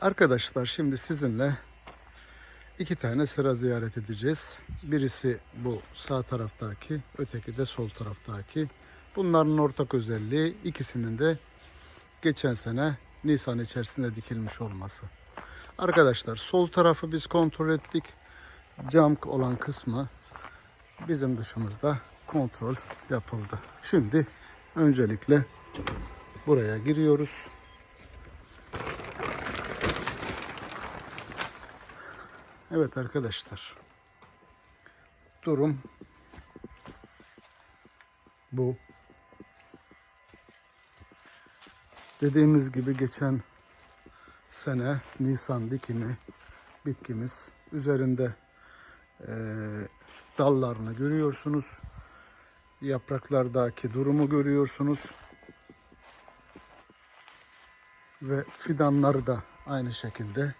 Arkadaşlar şimdi sizinle iki tane sera ziyaret edeceğiz. Birisi bu sağ taraftaki, öteki de sol taraftaki. Bunların ortak özelliği ikisinin de geçen sene Nisan içerisinde dikilmiş olması. Arkadaşlar sol tarafı biz kontrol ettik. Cam olan kısmı bizim dışımızda kontrol yapıldı. Şimdi öncelikle buraya giriyoruz. Evet arkadaşlar. Durum bu. Dediğimiz gibi geçen sene Nisan dikimi bitkimiz üzerinde eee, dallarını görüyorsunuz. Yapraklardaki durumu görüyorsunuz. Ve fidanları da aynı şekilde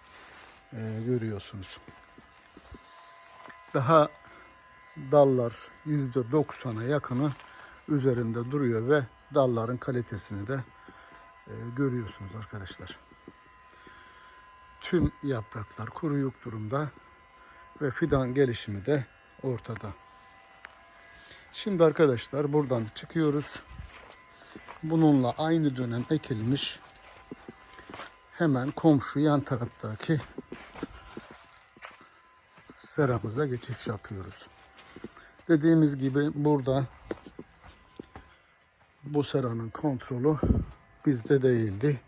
eee, görüyorsunuz. Daha dallar %90'a yakını üzerinde duruyor ve dalların kalitesini de e, görüyorsunuz arkadaşlar. Tüm yapraklar kuruyuk durumda ve fidan gelişimi de ortada. Şimdi arkadaşlar buradan çıkıyoruz. Bununla aynı dönem ekilmiş hemen komşu yan taraftaki seramıza geçiş yapıyoruz. Dediğimiz gibi burada bu seranın kontrolü bizde değildi.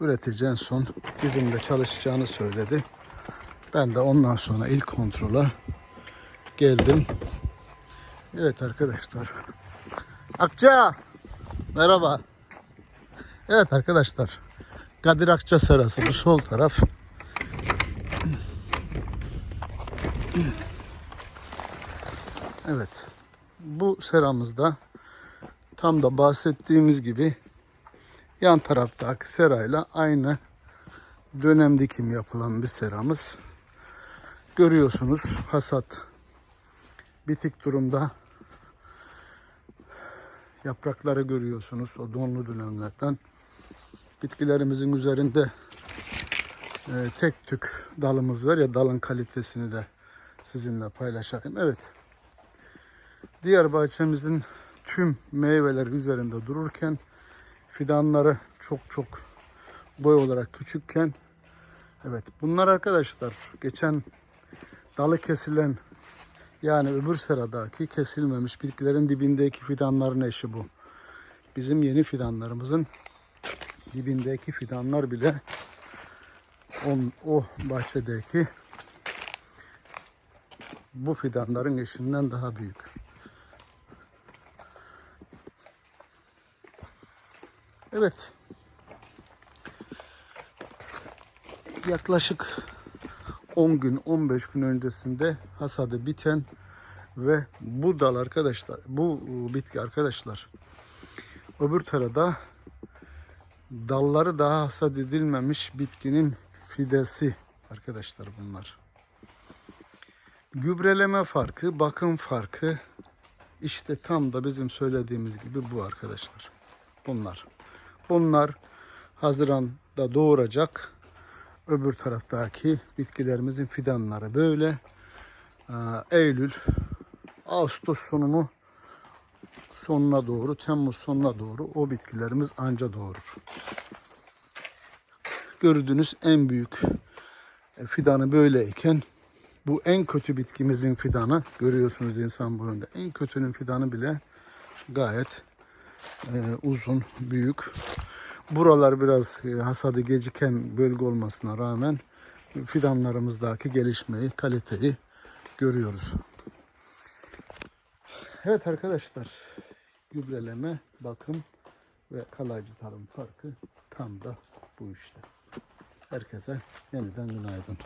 Üretici en son bizimle çalışacağını söyledi. Ben de ondan sonra ilk kontrola geldim. Evet arkadaşlar. Akça! Merhaba. Evet arkadaşlar. Kadir Akça serası bu sol taraf. Evet. Bu seramızda tam da bahsettiğimiz gibi yan taraftaki serayla aynı dönem dikim yapılan bir seramız. Görüyorsunuz hasat bitik durumda. Yaprakları görüyorsunuz o donlu dönemlerden. Bitkilerimizin üzerinde e, tek tük dalımız var ya dalın kalitesini de sizinle paylaşayım. Evet. Diğer bahçemizin tüm meyveleri üzerinde dururken fidanları çok çok boy olarak küçükken evet bunlar arkadaşlar geçen dalı kesilen yani öbür seradaki kesilmemiş bitkilerin dibindeki fidanların eşi bu. Bizim yeni fidanlarımızın dibindeki fidanlar bile on, o bahçedeki bu fidanların eşinden daha büyük. Evet. Yaklaşık 10 gün 15 gün öncesinde hasadı biten ve bu dal arkadaşlar bu bitki arkadaşlar öbür tarada dalları daha hasat edilmemiş bitkinin fidesi arkadaşlar bunlar. Gübreleme farkı, bakım farkı işte tam da bizim söylediğimiz gibi bu arkadaşlar. Bunlar. Bunlar Haziran'da doğuracak. Öbür taraftaki bitkilerimizin fidanları böyle. Ee, Eylül, Ağustos sonunu sonuna doğru, Temmuz sonuna doğru o bitkilerimiz anca doğurur. Gördüğünüz en büyük fidanı böyleyken bu en kötü bitkimizin fidanı görüyorsunuz insan boyunda. En kötünün fidanı bile gayet e, uzun, büyük. Buralar biraz e, hasadı geciken bölge olmasına rağmen fidanlarımızdaki gelişmeyi, kaliteyi görüyoruz. Evet arkadaşlar, gübreleme, bakım ve kalaycı tarım farkı tam da bu işte. Herkese yeniden günaydın.